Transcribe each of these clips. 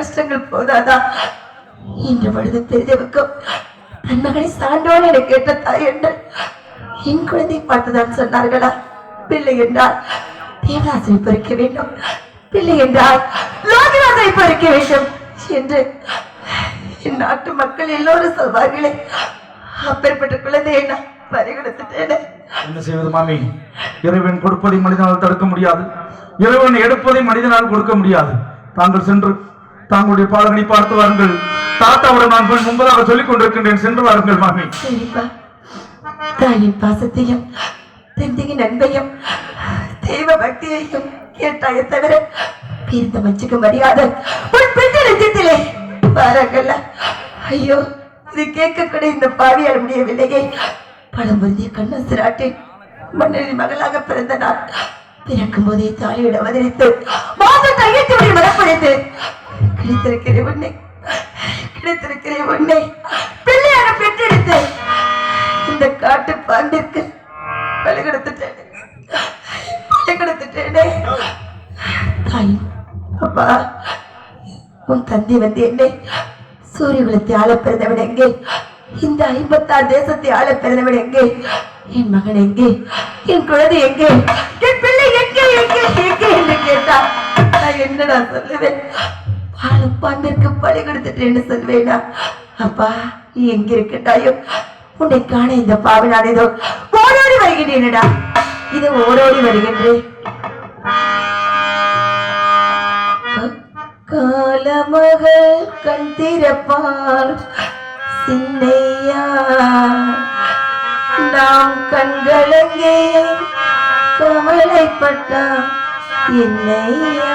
கஷ்டங்கள் போதாதா? இன்று பொழுது பெரிதவுக்கும் தன் மகனை சான்றோன் என கேட்ட தாய் என்று என் குழந்தை பார்த்துதான் சொன்னார்களா? பிள்ளை என்றால் தேவராசனை பொறிக்க வேண்டும். பிள்ளை என்றால் லோகநாதனை பொறிக்க வேண்டும் என்று என் நாட்டு மக்கள் எல்லோரும் சொல்வார்களே. அப்பேற்பட்ட குழந்தையை நான் பறிகொடுத்துட்டேனே. என்ன செய்வது மாமி? இறைவன் கொடுப்பதை மனிதனால் தடுக்க முடியாது. இறைவன் எடுப்பதை மனிதனால் கொடுக்க முடியாது. தாங்கள் சென்று தாங்களுடைய பாடகனை பார்த்து வாருங்கள். தாத்தாவுடன் நான் போய் முன்பதாக சொல்லிக் கொண்டிருக்கின்றேன். சென்று வாருங்கள் மாமி. தாயின் பாசத்தையும் தந்தையின் அன்பையும் தெய்வ பக்தியையும் கேட்டாய தவிர பிரிந்த மச்சுக்கு மரியாதை உன் பெற்ற நெஞ்சத்திலே பாருங்கல்ல ஐயோ இது கேட்கக்கூட இந்த பாவியால் முடியவில்லையே. பழம் பொருந்திய கண்ணன் சிராட்டின் மன்னரின் மகளாக பிறந்த நான் பிறக்கும் போதே தாலியிட அதிரித்து மாதத்தை கிடைத்திருக்கிறேன் உன்னை கிடைத்திருக்கிறேன் உன்னை பிள்ளையாக பெற்றெடுத்து இந்த காட்டு பாண்டிற்கு பலி கொடுத்துட்டேனே. பலி கொடுத்துட்டேனே. தாய் அப்பா உன் தந்தை வந்து என்னை சூரிய ஆள பிறந்தவன் எங்கே? இந்த ஐம்பத்தாறு தேசத்தை ஆள பிறந்தவன் எங்கே? என் மகன் எங்கே? என் குழந்தை எங்கே? என் பிள்ளை எங்கே? எங்கே? எங்கே? என்று கேட்டான் நான் என்னடா சொல்லுவேன்? பாலும் பாம்பிற்கு பலி கொடுத்துட்டேன்னு சொல்வேனா அப்பா நீ எங்க இருக்கட்டாயோ? உன்னை காண இந்த பாவி நான் இதோ ஓடோடி வருகின்றேனடா. இது ஓடோடி வருகின்றேன் காலமகள் கண் திறப்பால் சின்னையா. நாம் கண்களங்கே கவலைப்பட்டா என்னையா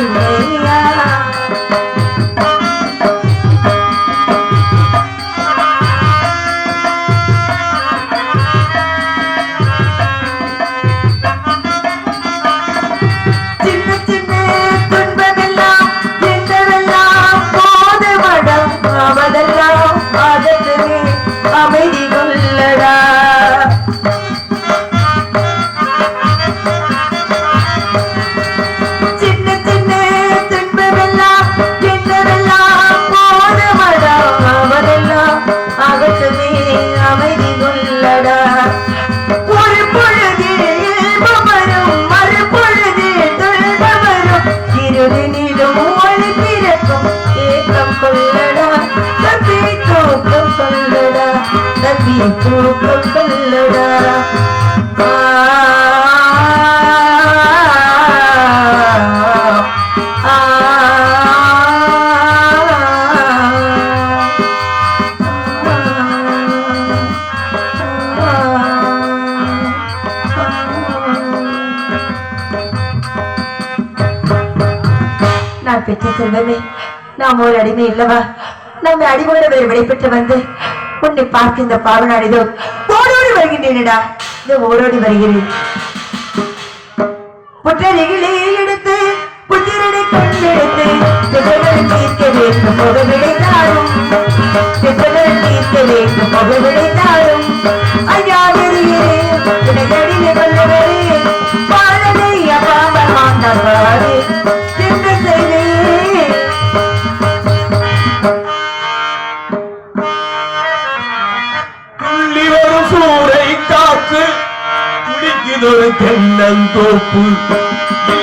Amen. தம்பி தூக்கம் கொள்ளடா நான் பெற்ற செல்வமே நாம் ஒரு அடிமை இல்லவா நம்மை அடிமையோட வேறு விடைபெற்று வந்து உன்னை பார்க்க இந்த பாவனாடிதோ ஓடோடி வருகின்றேனடா. இதோ ஓடோடி வருகிறேன். புற்றறிகளே எடுத்து புத்திரனை கொண்டெடுத்து திட்டங்களை வேண்டும். முகவிடை தாரும். Minor can lento